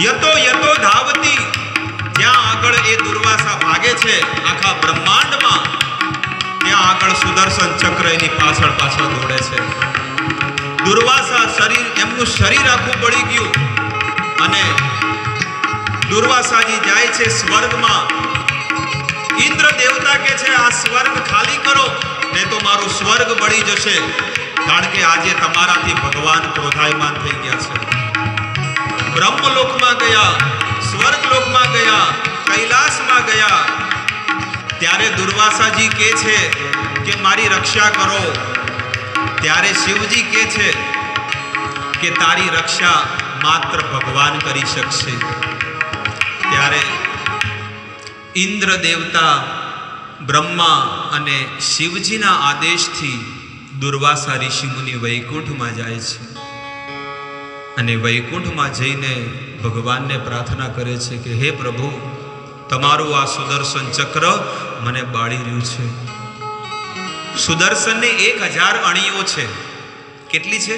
યતો યતો ધાવતી. જ્યાં આગળ એ દુર્વાસા ભાગે છે, આખા બ્રહ્માંડમાં, ત્યાં આગળ સુદર્શન ચક્ર એની પાછળ પાછળ દોડે છે. દુર્વાસા શરીર, એમનું શરીર આખું પડી ગયું. અને દુર્વાસાજી જાય છે સ્વર્ગમાં. ઇન્દ્ર દેવતા કે છે, આ સ્વર્ગ ખાલી કરો, નહીં તો મારું સ્વર્ગ બળી જશે. કારણ કે આજે તમારાથી ભગવાન ક્રોધાયમાન થઈ ગયા છે. બ્રહ્મલોકમાં ગયા, સ્વર્ગલોકમાં ગયા, કૈલાસમાં ગયા. ત્યારે દુર્વાસાજી કહે છે કે મારી રક્ષા કરો. ત્યારે શિવજી કહે છે કે તારી રક્ષા માત્ર ભગવાન કરી શકશે. ત્યારે ઇન્દ્ર દેવતા બ્રહ્મા અને શિવજીના આદેશથી દુર્વાસા ઋષિમુનિ વૈકુંઠમાં જાય છે. અને વૈકુંઠમાં જઈને ભગવાનને પ્રાર્થના કરે છે કે, હે પ્રભુ, તમારું આ સુદર્શન ચક્ર મને બાળી રહ્યું છે. સુદર્શનને એક હજાર અણીઓ છે. કેટલી છે?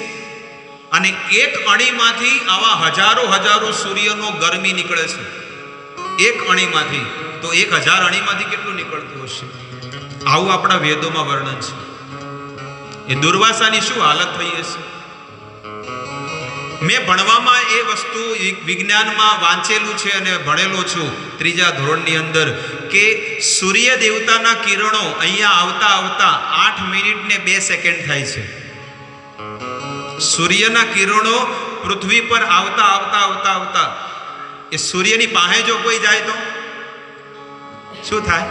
અને એક અણીમાંથી આવા હજારો હજારો સૂર્યનો ગરમી નીકળે છે. એક અણીમાંથી, તો એક હજાર અણીમાંથી કેટલું નીકળતું હશે? આવું આપણા વેદોમાં વર્ણન છે. એ દુર્વાસાની શું હાલત થઈ હશે? મેં ભણવામાં એ વસ્તુ વિજ્ઞાનમાં વાંચેલું છે અને ભણેલો છું. ત્રીજા ધોરણની અંદર કે સૂર્ય દેવતાના કિરણો અહીંયા આવતા આવતા આઠ મિનિટ ને બે સેકન્ડ થાય છે. સૂર્યના કિરણો પૃથ્વી પર આવતા આવતા આવતા આવતા. એ સૂર્યની પાસે જો કોઈ જાય તો? શું થાય?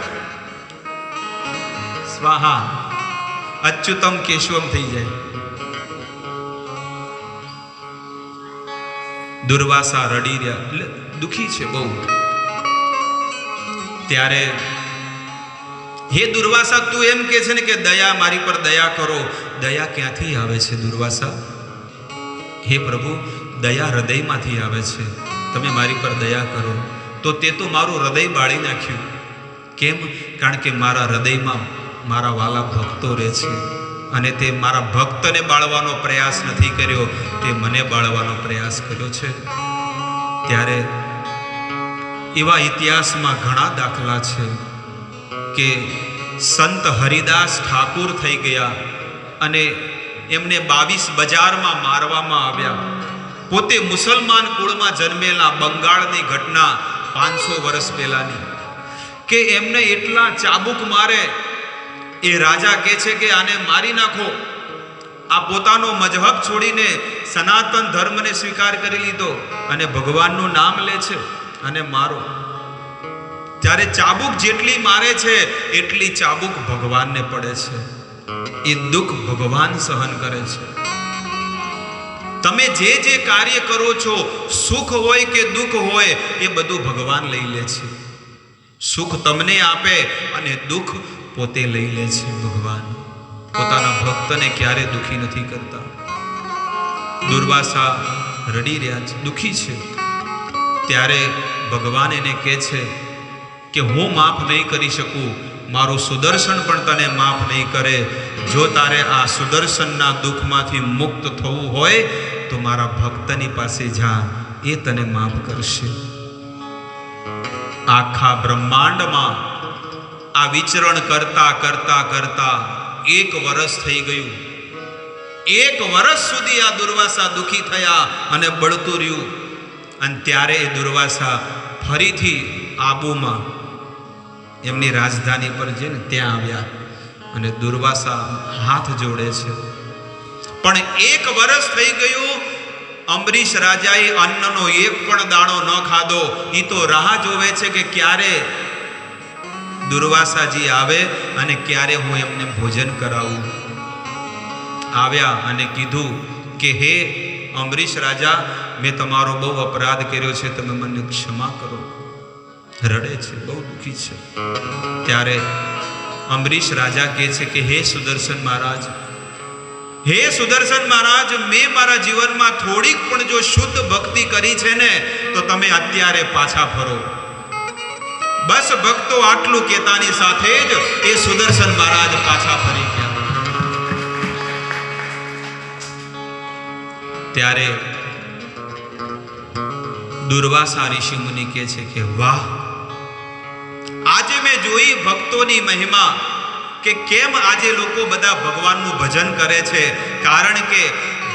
સ્વાહા. અચ્યુતમ કેશવમ થઈ જાય. દુર્વાસા રડી રહ્યા. એટલે દુખી છે બહુ. ત્યારે હે દુર્વાસા, તું એમ કે છે ને કે દયા મારી પર દયા કરો. દયા ક્યાંથી આવે છે દુર્વાસા? હે પ્રભુ, દયા હૃદયમાંથી આવે છે. તમે મારી પર દયા કરો. તો તે તો મારું હૃદય બાળી નાખ્યું. કેમ? કારણ કે મારા હૃદયમાં મારા વાલા ભક્તો રહે છે. અને તે મારા ભક્તને બાળવાનો પ્રયાસ નથી કર્યો, તે મને બાળવાનો પ્રયાસ કર્યો છે. ત્યારે એવા ઇતિહાસમાં ઘણા દાખલા છે કે સંત હરિદાસ ઠાકુર થઈ ગયા અને એમને બાવીસ બજારમાં મારવામાં આવ્યા. પોતે મુસલમાન કુળમાં જન્મેલા બંગાળની ઘટના પાંચસો વર્ષ પહેલાની. કે એમને એટલા ચાબુક મારે એ રાજા કહે છે કે આને મારી નાખો. આ પોતાનો મજહબ છોડીને સનાતન ધર્મને સ્વીકાર કરી લીધો અને ભગવાનનું નામ લે છે અને મારો. ત્યારે ચાબુક જેટલી મારે છે, એટલી ચાબુક ભગવાનને પડે છે. એ દુઃખ ભગવાન સહન કરે છે. તમે જે જે કાર્ય કરો છો, સુખ હોય કે દુઃખ હોય, એ બધું ભગવાન લઈ લે છે. સુખ તમને આપે અને દુઃખ પોતે લઈ લે છે ભગવાન. પોતાના ભક્તને ક્યારે દુખી નથી કરતા. દુર્વાસા રડી રહ્યા છે, દુખી છે. ત્યારે ભગવાન એને કહે છે કે, હું માફ નહીં કરી શકું. મારું સુદર્શન પણ તને માફ નહીં કરે. જો તારે આ સુદર્શનના દુઃખમાંથી મુક્ત થવું હોય, તો મારા ભક્તની પાસે જા. એ તને માફ કરશે. આખા બ્રહ્માંડમાં આ વિચરણ કરતા કરતા કરતા એક વર્ષ થઈ ગયું. એક વર્ષ સુધી આ દુર્વાસા દુખી થયા અને બળતું રહ્યું. અને ત્યારે એ દુર્વાસા ફરીથી આબુમાં એમની રાજધાની પર છે ને ત્યાં આવ્યા અને દુર્વાસા હાથ જોડે છે. પણ એક વર્ષ થઈ ગયું અંબરીશ રાજાએ અન્નનો એક પણ દાણો ન ખાધો. એ તો રાહ જોવે છે કે ક્યારે દુર્વાસાજી આવે અને ક્યારે હું એમને ભોજન કરાવું. આવ્યા અને કીધું કે, હે અંબરીશ રાજા, મેં તમારો બહુ અપરાધ કર્યો છે, તમે મને ક્ષમા કરો. રડે છે, બહુ દુઃખી છે. ત્યારે અંબરીશ રાજા કહે છે કે, હે સુદર્શન મહારાજ હે સુદર્શન મહારાજ, મેં મારા જીવનમાં થોડીક પણ જો શુદ્ધ ભક્તિ કરી છે ને, તો તમે અત્યારે પાછા ફરો. બસ ભક્તો આટલું કેતાની સાથે જ એ સુદર્શન મહારાજ પાછા ફરી ગયા. ત્યારે દુર્વાસા ઋષિ મુનિ કહે છે કે, વાહ! આજે મેં જોઈ ભક્તોની મહિમા કે કેમ આજે લોકો બધા ભગવાનનું ભજન કરે છે? કારણ કે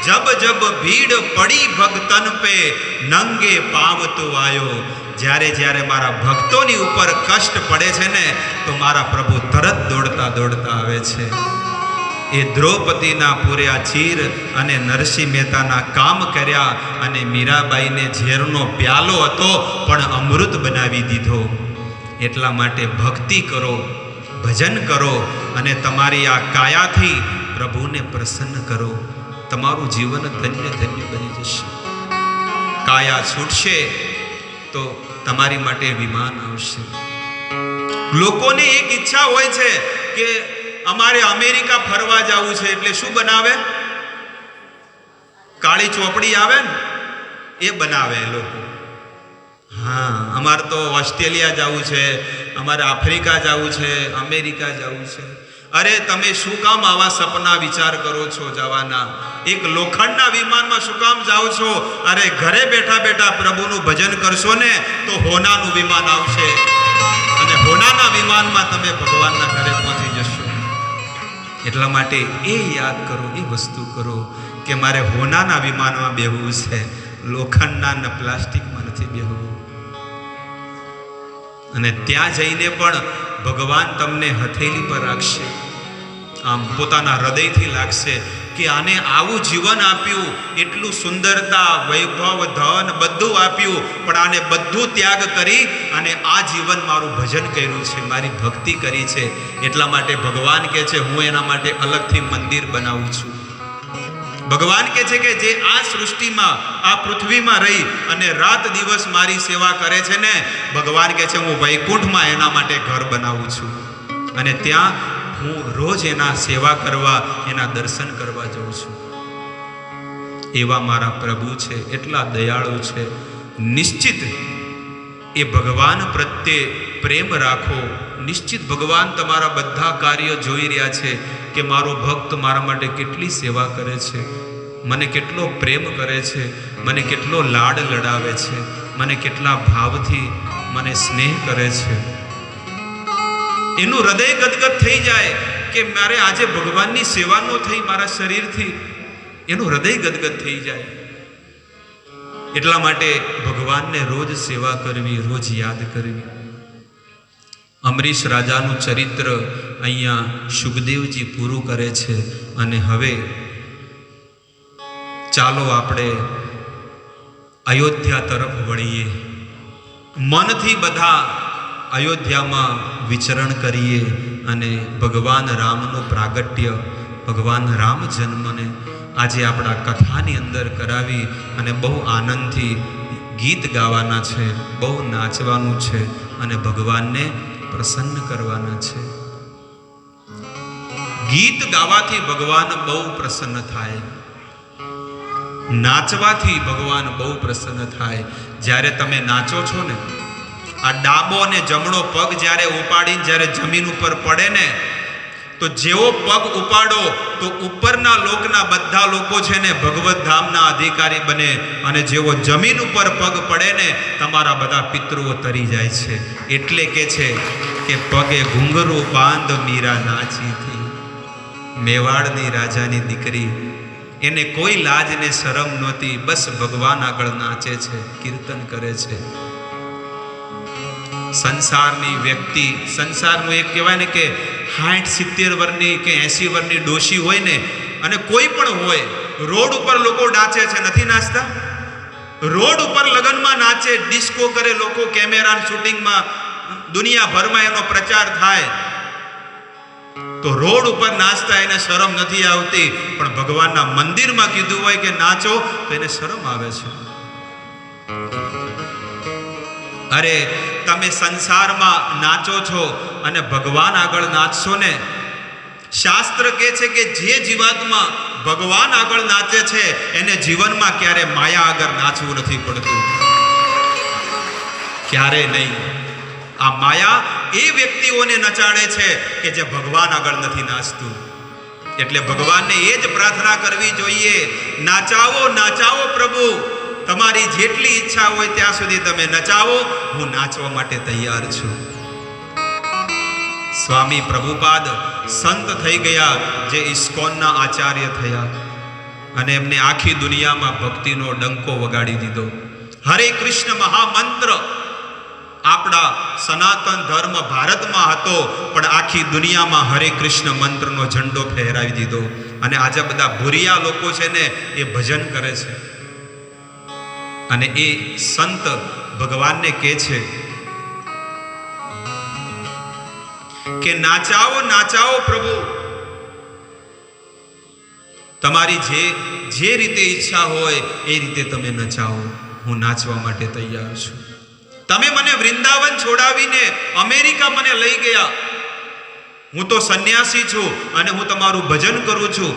જબ જબ ભીડ પડી ભક્તન પે, નંગે પાવતો આયો. જ્યારે જ્યારે મારા ભક્તોની ઉપર કષ્ટ પડે છે ને, તો મારા પ્રભુ તરત દોડતા દોડતા આવે છે. એ દ્રૌપદીના પૂર્યા ચીર અને નરસિંહ મહેતાના કામ કર્યા અને મીરાબાઈને ઝેરનો પ્યાલો હતો, પણ અમૃત બનાવી દીધો. એટલા માટે ભક્તિ કરો. ભજન કરો અને તમારી આ કાયાથી પ્રભુને પ્રસન્ન કરો. તમારું જીવન ધન્ય ધન્ય બની જશે. કાયા છૂટશે તો તમારી માટે વિમાન આવશે. લોકોની એક ઈચ્છા હોય છે કે અમારે અમેરિકા ફરવા જવું છે એટલે શું બનાવે? કાળી ચોપડી આવે ને, એ બનાવે લોકો. હા, અમારે તો ઓસ્ટ્રેલિયા જવું છે અમારે આફ્રિકા જવું છે, અમેરિકા જવું છે. અરે, તમે શું કામ આવા સપના વિચાર કરો છો જવાના? એક લોખંડના વિમાનમાં શું કામ જાઓ છો? અરે, ઘરે બેઠા બેઠા પ્રભુનું ભજન કરશો ને, તો હોનાનું વિમાન આવશે. અને હોનાના વિમાનમાં તમે ભગવાનના ઘરે પહોંચી જશો. એટલા માટે એ યાદ કરો, એ વસ્તુ કરો કે મારે હોનાના વિમાનમાં બેહવું છે. લોખંડના ને પ્લાસ્ટિકમાં નથી બેહવું. અને ત્યાં જઈને પણ ભગવાન તમને હથેલી પર રાખશે. આમ પોતાના હૃદયથી લાગશે કે આને આવું જીવન આપ્યું, એટલું સુંદરતા, વૈભવ, ધન બધું આપ્યું, પણ આને બધું ત્યાગ કરી અને આ જીવન મારું ભજન કર્યું છે, મારી ભક્તિ કરી છે. એટલા માટે ભગવાન કહે છે, હું એના માટે અલગથી મંદિર બનાવું છું. ભગવાન કહે છે કે જે આ સૃષ્ટિમાં, આ પૃથ્વીમાં રહી અને રાત દિવસ મારી સેવા કરે છે ને, ભગવાન કહે છે, હું વૈકુંઠમાં એના માટે ઘર બનાવું છું. અને ત્યાં હું રોજ એના સેવા કરવા, એના દર્શન કરવા જાઉં છું. એવા મારા પ્રભુ છે, એટલા દયાળુ છે. નિશ્ચિત એ ભગવાન પ્રત્યે પ્રેમ રાખો. નિશ્ચિત ભગવાન તમારા બધા કાર્ય જોઈ રહ્યા છે. કે મારો ભક્ત મારા માટે કેટલી સેવા કરે છે? મને કેટલો પ્રેમ કરે છે? મને કેટલો લાડ લડાવે છે? મને કેટલા ભાવથી મને સ્નેહ કરે છે? એનું હૃદય ગદગદ થઈ જાય કે મારે આજે ભગવાનની સેવા ન થઈ મારા શરીરથી. એનું હૃદય ગદગદ થઈ જાય. એટલા માટે ભગવાનને રોજ સેવા કરવી, રોજ યાદ કરવી. અમરીશ રાજાનું ચરિત્ર અહીંયા સુખદેવજી પૂરું કરે છે અને હવે ચાલો આપણે અયોધ્યા તરફ વળીએ. મનથી બધા અયોધ્યામાં વિચરણ કરીએ અને ભગવાન રામનું પ્રાગટ્ય, ભગવાન રામ જન્મને આજે આપણા કથાની અંદર કરાવી અને બહુ આનંદથી ગીત ગાવાના છે, બહુ નાચવાનું છે અને ભગવાનને પ્રસન્ન કરવાના છે. ગીત ગાવાથી ભગવાન બહુ પ્રસન્ન થાય. નાચવાથી ભગવાન બહુ પ્રસન્ન થાય. જ્યારે તમે નાચો છો ને, આ ડાબો અને જમણો પગ જ્યારે ઉપાડીને જ્યારે જમીન ઉપર પડે ને તો જેવો પગ ઉપાડો, તો ઉપરના લોકના બધા લોકો છે ને ભગવત ધામના અધિકારી બને અને જેવો જમીન ઉપર પગ પડે ને, તમારા બધા પિતૃઓ તરી જાય છે. એટલે કે છે કે પગે ઘૂંઘરું બાંધ મીરા નાચીથી મેવાડની રાજાની દીકરી, એને કોઈ લાજ ને શરમ નહોતી, બસ ભગવાન આગળ નાચે છે, કીર્તન કરે છે. સંસારની વ્યક્તિ, સંસારનું એક કહેવાય ને કે સાઠ, સિત્તેર વર્ષની કે એંસી વર્ષની ડોશી હોય ને, અને કોઈ પણ હોય, રોડ ઉપર લોકો નાચે છે, નથી નાચતા? રોડ ઉપર લગ્નમાં નાચે, ડિસ્કો કરે લોકો કેમેરા શૂટિંગમાં, દુનિયાભરમાં એનો પ્રચાર થાય. તો રોડ ઉપર નાચતા એને શરમ નથી આવતી, પણ ભગવાનના મંદિરમાં કીધું હોય કે નાચો, તો એને શરમ આવે છે. અરે, તમે સંસારમાં નાચો છો અને ભગવાન આગળ નાચશો ને? શાસ્ત્ર કહે છે કે જે જીવાત્મા ભગવાન આગળ નાચે છે, એને જીવનમાં ક્યારે માયા આગળ નાચવું નથી પડતું. ક્યારે નહીં. આ માયા એ વ્યક્તિઓને નચાડે છે કે જે ભગવાન આગળ નથી નાચતું. એટલે ભગવાનને એ જ પ્રાર્થના કરવી જોઈએ, નાચાવો નાચાવો પ્રભુ. તમારી જેટલી ઈચ્છા હોય ત્યાં સુધી તમે નચાવો, હું નાચવા માટે તૈયાર છું. સ્વામી પ્રભુપાદ સંત થઈ ગયા જે ઇસ્કોનના આચાર્ય થયા અને એમને આખી દુનિયામાં ભક્તિનો ડંકો વગાડી દીધો. હરે કૃષ્ણ મહામંત્ર! આપણા સનાતન ધર્મ ભારતમાં હતો, પણ આખી દુનિયામાં હરે કૃષ્ણ મંત્રનો ઝંડો ફહેરાવી દીધો. અને આજે બધા ભૂરિયા લોકો છે ને એ ભજન કરે છે. અને એ સંત ભગવાનને કહે છે કે નાચાવો નાચાવો પ્રભુ. તમારી જે જે રીતે ઈચ્છા હોય એ રીતે તમે નચાવો. હું નાચવા માટે તૈયાર છું. તમે મને વૃંદાવન છોડાવીને અમેરિકા મને લઈ ગયા. હું તો સંન્યાસી છું અને હું તમારું ભજન કરું છું.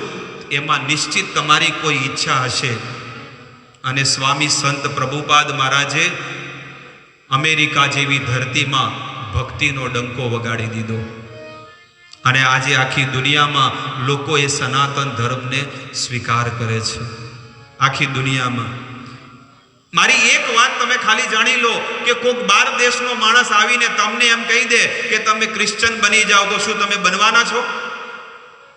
એમાં નિશ્ચિત તમારી કોઈ ઈચ્છા હશે. અને સ્વામી સંત પ્રભુપાદ મહારાજે અમેરિકા જેવી ધરતીમાં ભક્તિનો ડંકો વગાડી દીધો. અને આજે આખી દુનિયામાં લોકો એ સનાતન ધર્મને સ્વીકાર કરે છે. આખી દુનિયામાં. મારી એક વાત તમે ખાલી જાણી લો કે કોઈક બાર દેશનો માણસ આવીને તમને એમ કહી દે કે તમે ક્રિશ્ચન બની જાઓ, તો શું તમે બનવાના છો?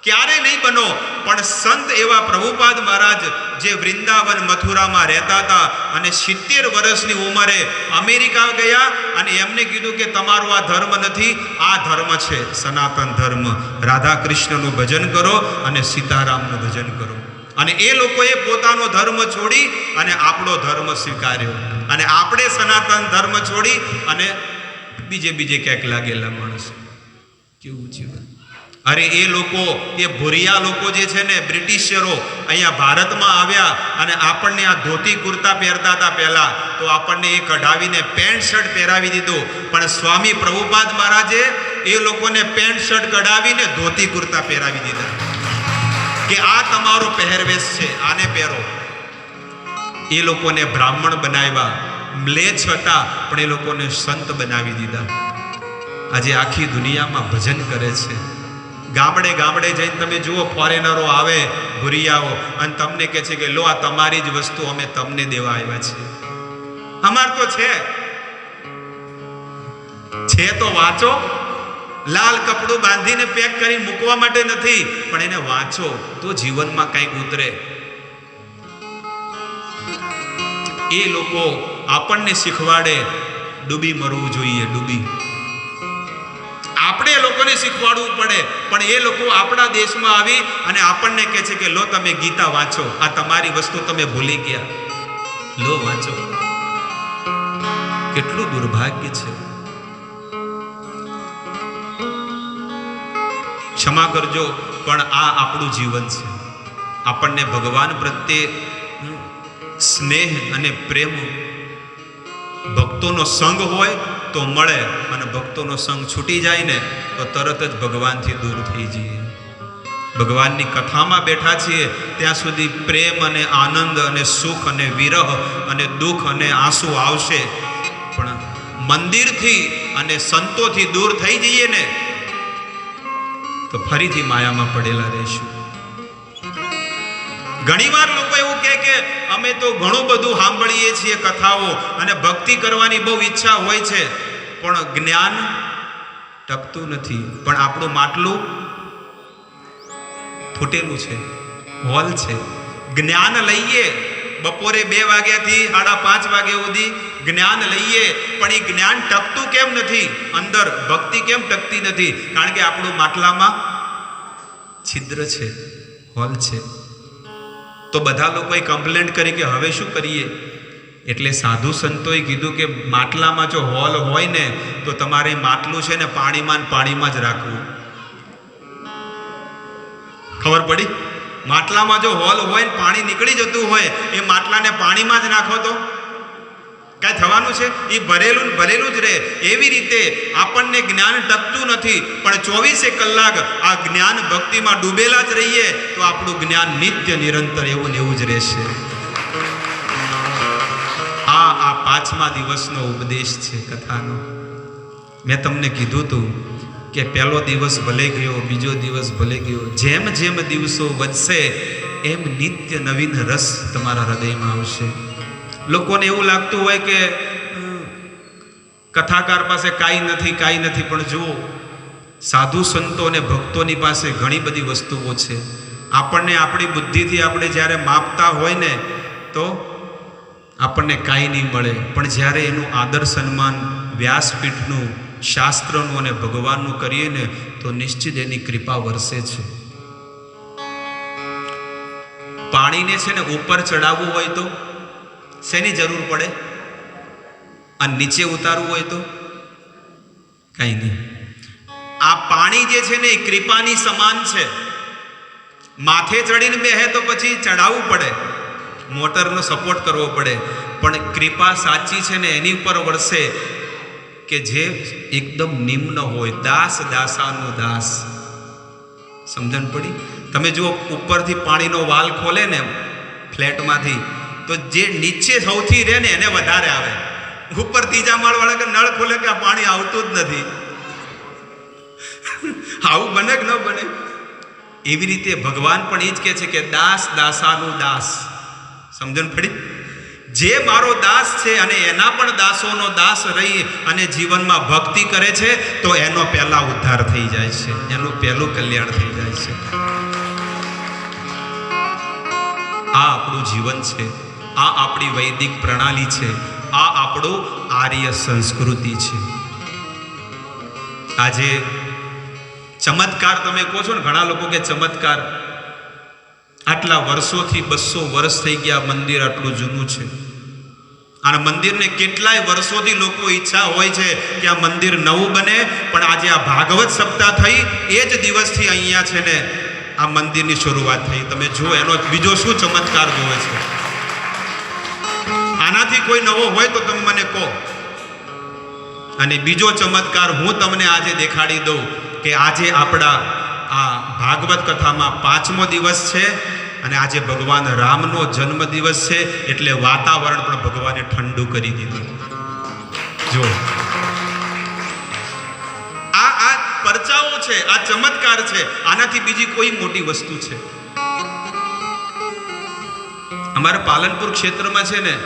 ક્યારે નહીં બનો, પણ સંત એવા પ્રભુપાદ મહારાજ જે વૃંદાવન મથુરામાં રહેતા હતા અને સિત્તેર વર્ષની ઉંમરે અમેરિકા ગયા અને એમને કીધું કે તમારો આ ધર્મ નથી, આ ધર્મ છે સનાતન ધર્મ. રાધા કૃષ્ણનું ભજન કરો અને સીતારામનું ભજન કરો. અને એ લોકોએ પોતાનો ધર્મ છોડી અને આપણો ધર્મ સ્વીકાર્યો. અને આપણે સનાતન ધર્મ છોડી અને બીજે બીજે ક્યાંક લાગેલા માણસ. કેવું જીવન? અરે એ લોકો, એ ભૂરિયા લોકો જે છે ને, બ્રિટિશરો અહીંયા ભારતમાં આવ્યા અને આપણને આ ધોતી કુર્તા પહેરતા હતા પહેલાં. તો આપણને એ કઢાવીને પેન્ટ શર્ટ પહેરાવી દીધું. પણ સ્વામી પ્રભુપાદ મહારાજે એ લોકોને પેન્ટ શર્ટ કઢાવીને ધોતી કુર્તા પહેરાવી દીધા. કે આ તમારો પહેરવેશ છે, આને પહેરો. એ લોકોને બ્રાહ્મણ બનાવ્યા. મ્લેચ્છ હતા, પણ એ લોકોને સંત બનાવી દીધા. આજે આખી દુનિયામાં ભજન કરે છે. ગામડે ગામડે જઈને તમે જુઓ ફોરેનરો આવે, ભૂરિયાઓ, અને તમને કહે છે કે, લો, આ તમારી જ વસ્તુ અમે તમને દેવા આવ્યા છીએ. અમાર તો છે. છે તો વાંચો. લાલ કપડું બાંધીને પેક કરી મૂકવા માટે નથી, પણ એને વાંચો તો જીવનમાં કંઈક ઉતરે. એ લોકો આપણને શીખવાડે, ડૂબી મરવું જોઈએ, ડૂબી. આપણે એ લોકોને શીખવાડવું પડે, પણ એ લોકો આપણા દેશમાં આવી અને આપણને કહે છે કે, લો, તમે ગીતા વાંચો. આ તમારી વસ્તુ તમે ભૂલી ગયા. લો, વાંચો. કેટલું દુર્ભાગ્ય છે. ક્ષમા કરજો, પણ આ આપણું જીવન છે. આપણને ભગવાન પ્રત્યે સ્નેહ અને પ્રેમ, ભક્તોનો સંગ હોય તો મળે અને ભક્તોનો સંગ છૂટી જાય ને, તો તરત જ ભગવાનથી દૂર થઈ જઈએ. ભગવાનની કથામાં બેઠા છીએ, ત્યાં સુધી પ્રેમ અને આનંદ અને સુખ અને વિરહ અને દુઃખ અને આંસુ આવશે. પણ મંદિરથી અને સંતોથી દૂર થઈ જઈએ ને, તો ફરીથી માયામાં પડેલા રહીશું. ઘણીવાર લોકો એવું કહે કે, અમે તો ઘણું બધું સાંભળીએ છીએ કથાઓ અને ભક્તિ કરવાની બહુ ઈચ્છા હોય છે. પણ જ્ઞાન ટકતું નથી. પણ આપણું માટલું ફૂટેલું છે, હોલ છે. જ્ઞાન લઈએ, બપોરે બે વાગ્યાથી સાડા પાંચ વાગ્યા સુધી જ્ઞાન લઈએ, પણ એ જ્ઞાન ટકતું કેમ નથી? અંદર ભક્તિ કેમ ટકતી નથી? કારણ કે આપણું માટલામાં છિદ્ર છે, હોલ છે. તો બધા લોકોએ કમ્પ્લેન્ટ કરી કે હવે શું કરીએ? એટલે સાધુ સંતોએ કીધું કે માટલામાં જો હોલ હોય ને, તો તમારે માટલું છે ને પાણીમાં પાણીમાં જ રાખવું. ખબર પડી? માટલામાં જો હોલ હોય ને પાણી નીકળી જતું હોય, એ માટલાને પાણીમાં જ નાખો તો? કાંઈ થવાનું છે? એ ભરેલું ભરેલું જ રહે. એવી રીતે આપણને જ્ઞાન ટકતું નથી, પણ ચોવીસે કલાક આ જ્ઞાન ભક્તિમાં ડૂબેલા જ રહીએ, તો આપણું જ્ઞાન નિત્ય, નિરંતર એવું ને એવું જ રહેશે. આ આ પાંચમા દિવસનો ઉપદેશ છે કથાનો. મેં તમને કીધું હતું કે પહેલો દિવસ ભલે ગયો, બીજો દિવસ ભલે ગયો, જેમ જેમ દિવસો વધશે, એમ નિત્ય નવીન રસ તમારા હૃદયમાં આવશે. લોકોને એવું લાગતું હોય કે કથાકાર પાસે કાંઈ નથી કાંઈ નથી, પણ જુઓ, સાધુ સંતો અને ભક્તોની પાસે ઘણી બધી વસ્તુઓ છે. આપણને આપણી બુદ્ધિથી આપણે જ્યારે માપતા હોય ને, તો આપણને કાંઈ નહીં મળે. પણ જ્યારે એનું આદર સન્માન વ્યાસપીઠનું, શાસ્ત્રનું અને ભગવાનનું કરીએ ને, તો નિશ્ચિત એની કૃપા વરસે છે. પાણીને છે ને ઉપર ચડાવવું હોય તો શેની જરૂર પડે? અને નીચે ઉતારવું હોય તો? કાંઈ નહીં. આ પાણી જે છે ને, એ કૃપાની સમાન છે. માથે ચડીને બેહે તો પછી ચડાવવું પડે. મોટરનો સપોર્ટ કરવો પડે. પણ કૃપા સાચી છે ને એની ઉપર વળશે કે જે એકદમ નિમ્ન હોય. દાસ દાસાનો દાસ. સમજણ પડી? તમે જુઓ, ઉપરથી પાણીનો વાલ ખોલે ને ફ્લેટમાંથી, તો જે નીચે સૌથી રહે ને એને વધારે આવે. ઉપર ત્રીજા માળવાળા કે નળ ખોલે કે આ પાણી આવતું જ નથી. આવું બને કે ન બને? એવી રીતે ભગવાન પણ એ જ કહે છે કે દાસ દાસાનું દાસ. સમજણ પડી? જે મારો દાસ છે અને એના પણ દાસોનો દાસ રહી અને જીવનમાં ભક્તિ કરે છે, તો એનો પહેલા ઉદ્ધાર થઈ જાય છે. એનું પહેલું કલ્યાણ થઈ જાય છે. આ આપણું જીવન છે. આ આપણી વૈદિક પ્રણાલી છે. આ આપણું આર્ય સંસ્કૃતિ છે. આજે ચમત્કાર તમે કહો છો ને, ઘણા લોકો કે ચમત્કાર આટલા વર્ષોથી બસો વર્ષ થઈ ગયા મંદિર આટલું જૂનું છે. અને મંદિરને કેટલાય વર્ષોથી લોકો ઈચ્છા હોય છે કે આ મંદિર નવું બને, પણ આજે આ ભાગવત સપ્તાહ થઈ, એ જ દિવસથી અહીંયા છે ને આ મંદિરની શરૂઆત થઈ. તમે જુઓ, એનો બીજો શું ચમત્કાર જોવે છે. આનાથી કોઈ નવો હોય તો તમે મને કહો. અને બીજો ચમત્કાર હું તમને આજે દેખાડી દઉં કે આજે આપણા આ ભાગવત કથામાં પાંચમો દિવસ છે અને આજે ભગવાન રામનો જન્મ દિવસ છે એટલે વાતાવરણ પણ ભગવાને ઠંડુ કરી દીધું. જો. આ આ પરચાઓ છે, આ ચમત્કાર છે, આનાથી બીજી કોઈ મોટી વસ્તુ છે. અમારા પાલનપુર ક્ષેત્રમાં છે ને,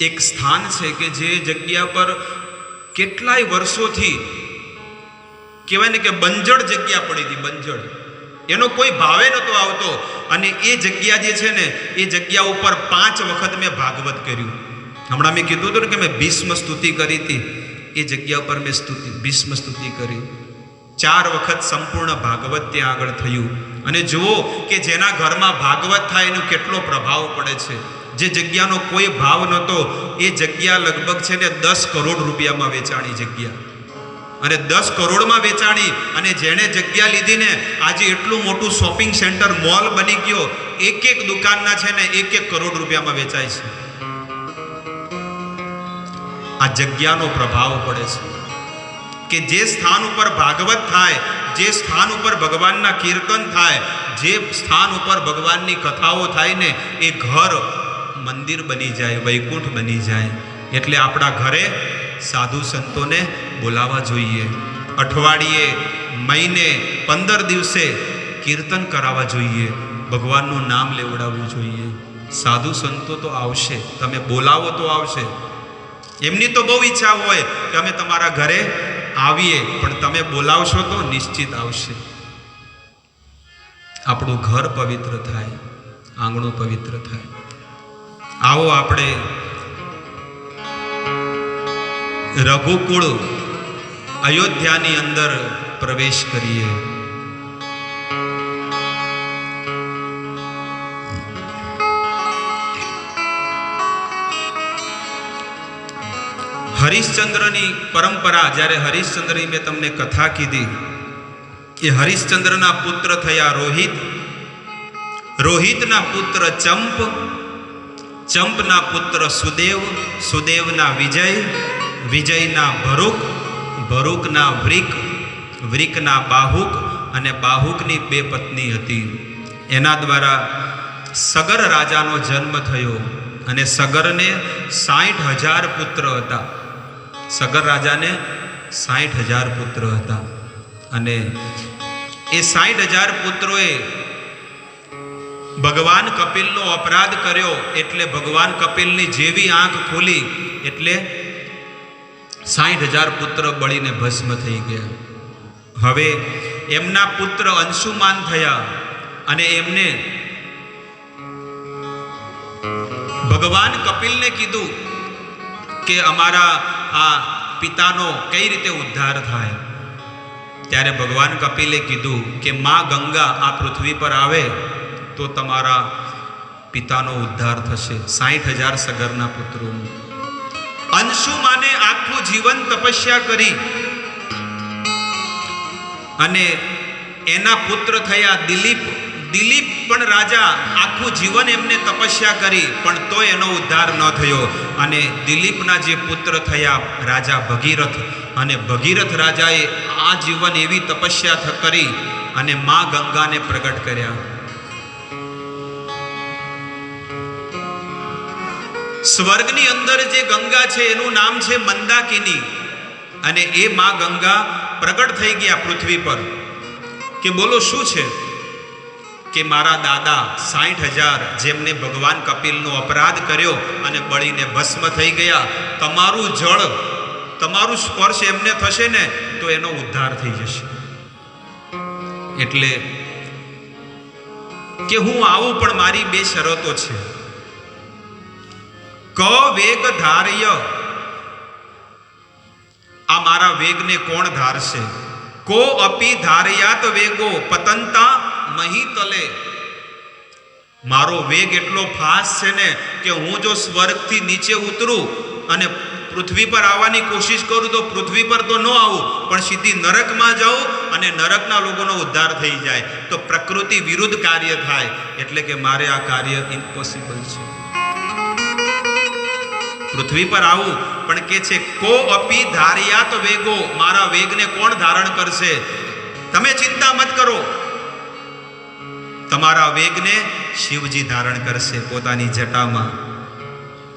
એક સ્થાન છે કે જે જગ્યા પર કેટલાય વર્ષોથી કહેવાય ને કે બંજળ જગ્યા પડી હતી, બંજળ. એનો કોઈ ભાવે નહોતો આવતો. અને એ જગ્યા જે છે ને, એ જગ્યા ઉપર પાંચ વખત મેં ભાગવત કર્યું. હમણાં મેં કીધું હતું ને કે મેં ભીષ્મ સ્તુતિ કરી હતી. એ જગ્યા ઉપર મેં સ્તુતિ, ભીષ્મ સ્તુતિ કરી. ચાર વખત સંપૂર્ણ ભાગવત ત્યાં આગળ થયું. અને જુઓ કે જેના ઘરમાં ભાગવત થાય એનો કેટલો પ્રભાવ પડે છે. જે જગ્યાનો કોઈ ભાવ નહોતો, એ જગ્યા લગભગ છે ને દસ કરોડ રૂપિયામાં વેચાણી જગ્યા. અને દસ કરોડમાં વેચાણી અને જેણે જગ્યા લીધીને આજે એટલું મોટું શોપિંગ સેન્ટર મોલ બની ગયો, એક એક દુકાનના છે ને એક એક કરોડ રૂપિયામાં વેચાય છે. આ જગ્યાનો પ્રભાવ પડે છે કે જે સ્થાન ઉપર ભાગવત થાય, જે સ્થાન ઉપર ભગવાનના કીર્તન થાય, જે સ્થાન ઉપર ભગવાનની કથાઓ થાય ને એ ઘર મંદિર બની જાય, વૈકુંઠ બની જાય. એટલે આપણા ઘરે સાધુ સંતોને બોલાવવા જોઈએ. અઠવાડિયે, મહિને, પંદર દિવસે કીર્તન કરાવવા જોઈએ. ભગવાનનું નામ લેવડાવવું જોઈએ. સાધુ સંતો તો આવશે. તમે બોલાવો તો આવશે. એમની તો બહુ ઈચ્છા હોય કે અમે તમારા ઘરે આવીએ, પણ તમે બોલાવશો તો નિશ્ચિત આવશે. આપણું ઘર પવિત્ર થાય. આંગણું પવિત્ર થાય. આવો આપણે રઘુકુળ અયોધ્યાની અંદર પ્રવેશ કરીએ હરિશ્ચંદ્રની પરંપરા જ્યારે હરિશ્ચંદ્રની મેં તમને કથા કીધી એ હરિશ્ચંદ્રના પુત્ર થયા રોહિત. રોહિતના પુત્ર ચંપ, ચંપના પુત્ર સુદેવ, સુદેવના વિજય, વિજયના ભરૂક ભરૂકના વ્રિક, વ્રિકના બાહુક અને બાહુકની બે પત્ની હતી. એના દ્વારા સગર રાજાનો જન્મ થયો અને સગરને સાઠ હજાર પુત્ર હતા. સગર રાજાને સાઠ હજાર પુત્ર હતા. અને એ સાઠ હજાર પુત્રોએ ભગવાન કપિલનો અપરાધ કર્યો એટલે ભગવાન કપિલની જેવી આંખ ખોલી એટલે સાઠ હજાર પુત્ર બળીને ભસ્મ થઈ ગયા. હવે એમના પુત્ર અંશુમાન થયા અને એમને ભગવાન કપિલને કીધું કે અમારા આ પિતાનો કઈ રીતે ઉદ્ધાર થાય? ત્યારે ભગવાન કપિલે કીધું કે માં ગંગા આ પૃથ્વી પર આવે તો તમારા પિતાનો ઉદ્ધાર થશે. સાઠ હજાર સગરના પુત્રોનું. અંશુમાને આખું જીવન તપસ્યા કરી. અને એના પુત્ર થયા દિલીપ. દિલીપ પણ રાજા આખું જીવન એમને તપસ્યા કરી, પણ તો એનો ઉદ્ધાર ન થયો. અને દિલીપના જે પુત્ર થયા રાજા ભગીરથ, અને ભગીરથ રાજાએ આ જીવન એવી તપસ્યા કરી અને મા ગંગાને પ્રગટ કર્યા. સ્વર્ગની અંદર જે ગંગા છે, એનું નામ છે મંદાકિની. અને એ મા ગંગા પ્રગટ થઈ ગયા પૃથ્વી પર. કે બોલો, શું છે? કે મારા દાદા સાઠ હજાર જેમને ભગવાન કપિલનો અપરાધ કર્યો અને બળીને ભસ્મ થઈ ગયા, તમારું જળ, તમારું સ્પર્શ એમને થશે ને, તો એનો ઉદ્ધાર થઈ જશે. એટલે કે હું આવું પણ મારી બે શરતો છે. ક વેગ ધાર્ય. આ મારા વેગને કોણ ધારશે? કો અપી ધાર્યાત વેગો પતંતા મહીતલે મારો વેગ એટલો ફાસ્ટ છે ને કે હું જો સ્વર્ગથી નીચે ઉતરું અને પૃથ્વી પર આવવાની કોશિશ કરું તો પૃથ્વી પર તો ન આવું, પણ સીધી નરકમાં જાઉં અને નરકના લોકોનો ઉદ્ધાર થઈ જાય. તો પ્રકૃતિ વિરુદ્ધ કાર્ય થાય. એટલે કે મારે આ કાર્ય ઇમ્પોસિબલ છે. પૃથ્વી પર આવું, પણ કે છે, કો અપી ધાર્યાત વેગો? મારા વેગને કોણ ધારણ કરશે? તમે ચિંતા મત કરો. તમારા વેગને શિવજી ધારણ કરશે પોતાની જટામાં.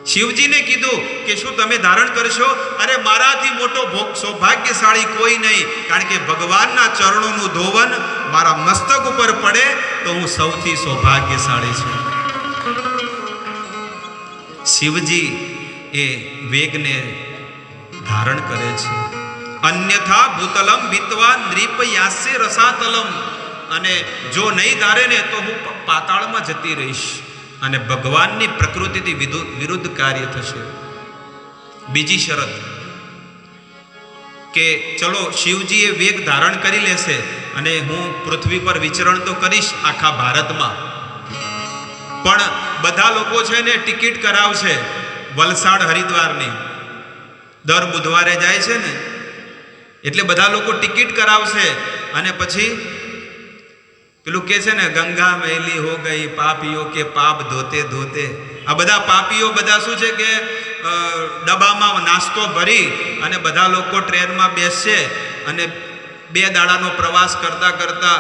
શિવજીને કીધું કે, શું તમે ધારણ કરશો? અરે, મારાથી મોટો ભોગ સૌભાગ્યશાળી કોઈ નહીં, કારણ કે ભગવાનના ચરણોનું ધોવન મારા મસ્તક ઉપર પડે તો હું સૌથી સૌભાગ્યશાળી છું. શિવજી એ વેગને ધારણ કરે છે. અન્યથા ભૂતલમ વિતવા નૃપ યાસ્ય રસાતલમ. અને જો નહીં ધારે ને તો હું પાતાળમાં જતી રહીશ. અને ભગવાનની પ્રકૃતિથી વિરુદ્ધ કાર્ય થશે. બીજી શરત કે ચલો શિવજી એ વેગ ધારણ કરી લેશે અને હું પૃથ્વી પર વિચરણ તો કરીશ આખા ભારતમાં. પણ બધા લોકો છે ને ટિકિટ કરાવશે. વલસાડ હરિદ્વારની. દર બુધવારે જાય છે ને, એટલે બધા લોકો ટિકિટ કરાવશે અને પછી પેલું કે છે ને, ગંગા મેલી હો ગઈ, પાપીઓ કે પાપ ધોતે ધોતે. આ બધા પાપીઓ બધા શું છે કે ડબ્બામાં નાસ્તો ભરી અને બધા લોકો ટ્રેનમાં બેસશે અને બે દાડાનો પ્રવાસ કરતાં કરતાં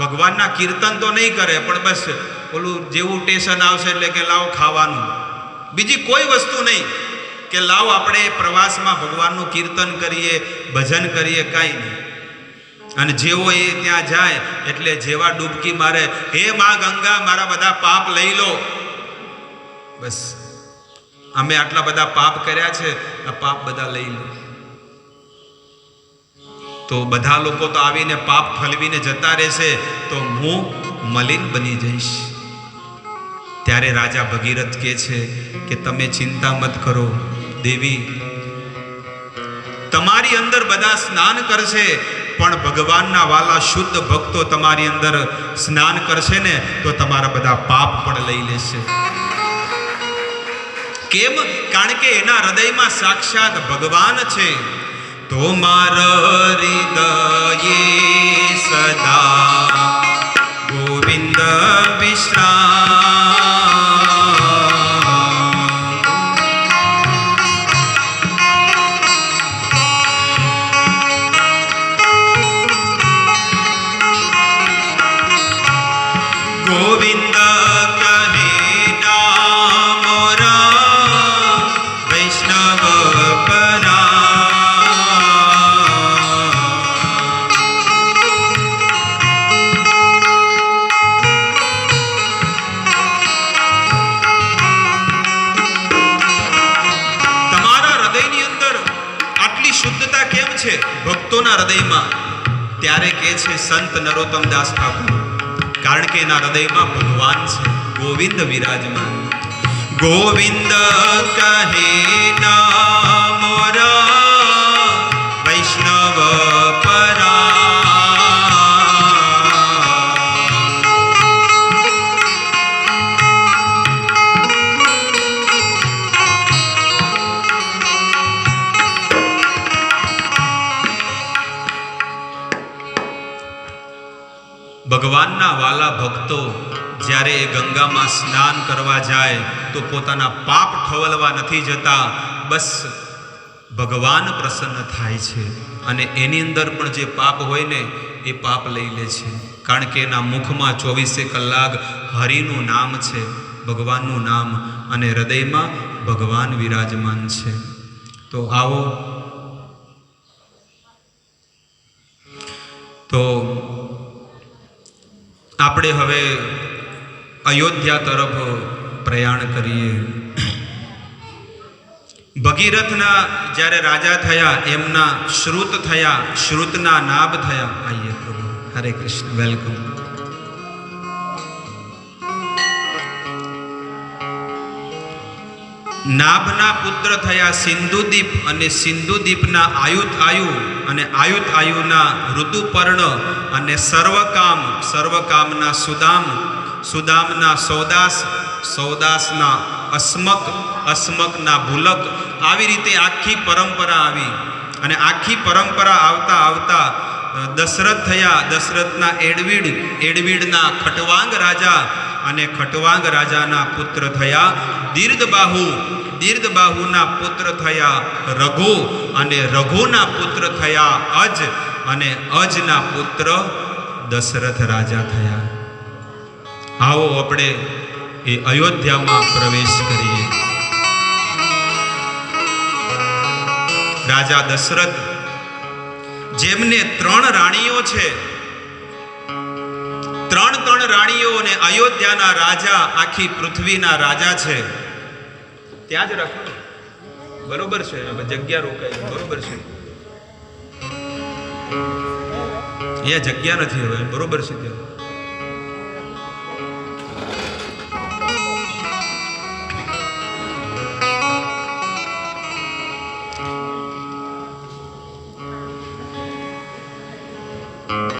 ભગવાનના કીર્તન તો નહીં કરે, પણ બસ ઓલું જેવું ટેશન આવશે એટલે કે લાવ ખાવાનું. બીજી કોઈ વસ્તુ નહીં કે લાવ આપણે પ્રવાસમાં ભગવાનનું કીર્તન કરીએ, ભજન કરીએ, કાંઈ નહીં. અને જેવો એ ત્યાં જાય, એટલે જેવા ડૂબકી મારે, હે માં ગંગા, મારા બધા પાપ લઈ લો. બસ. અમે આટલા બધા પાપ કર્યા છે, આ પાપ બધા લઈ લો. તો બધા લોકો તો આવીને પાપ ફલવીને જતા રહેશે, તો હું મલિન બની જઈશ. ત્યારે રાજા ભગીરથ કહે છે કે તમે ચિંતા મત કરો, દેવી. તમારી અંદર બધા સ્નાન કરશે, પણ ભગવાનના વાલા શુદ્ધ ભક્તો તમારી અંદર સ્નાન કરશે ને, તો તમારા બધા પાપ પણ લઈ લેશે. કેમ? કારણ કે એના હૃદયમાં સાક્ષાત ભગવાન છે. તો મારા હૃદયે સદા જાય તો પોતાના પાપ ઠવલવા નથી જતા. બસ ભગવાન પ્રસન્ન થાય છે અને એની અંદર પણ જે પાપ હોય ને, એ પાપ લઈ લે છે. કારણ કે એના મુખમાં ચોવીસે કલાક હરિનું નામ છે, ભગવાનનું નામ અને હૃદયમાં ભગવાન વિરાજમાન છે. તો આવો. તો આપણે હવે અયોધ્યા તરફ પ્રયાણ કરીએ. ભગીરથના જ્યારે રાજા થયા, એમના શ્રુત થયા, શ્રુતના નાભ થયા. આઈએ પ્રભુ, હરે કૃષ્ણ, વેલકમ. નાભના પુત્ર થયા સિંધુદીપ અને સિંધુદીપના આયુત આયુ અને આયુત આયુના ઋતુપર્ણ અને સર્વકામ, સર્વકામના સુદામ, સુદામના સૌદાસ સૌદાસના અસ્મક, અસ્મકના ભૂલક આવી રીતે આખી પરંપરા આવી. અને આખી પરંપરા આવતા આવતા દશરથ થયા, દશરથના એડવીડ, એડવીડના ખટવાંગ રાજા અને ખટવાંગ રાજાના પુત્ર થયા, દીર્ઘબાહુ, દીર્ઘબાહુના પુત્ર થયા રઘુ અને રઘુના પુત્ર થયા અજ અને અજના પુત્ર દશરથ રાજા થયા. આવો આપણે એ અયોધ્યામાં પ્રવેશ કરીએ. રાજા દશરથ, જેમને ત્રણ રાણીઓ છે, ત્રણ ત્રણ રાણીઓ અને અયોધ્યાના રાજા, આખી પૃથ્વીના રાજા છે. ત્યાં જ રાખો. બરોબર છે જગ્યા રોકાય. બરોબર છે. અહીંયા જગ્યા નથી હવે. બરોબર છે ત્યાં.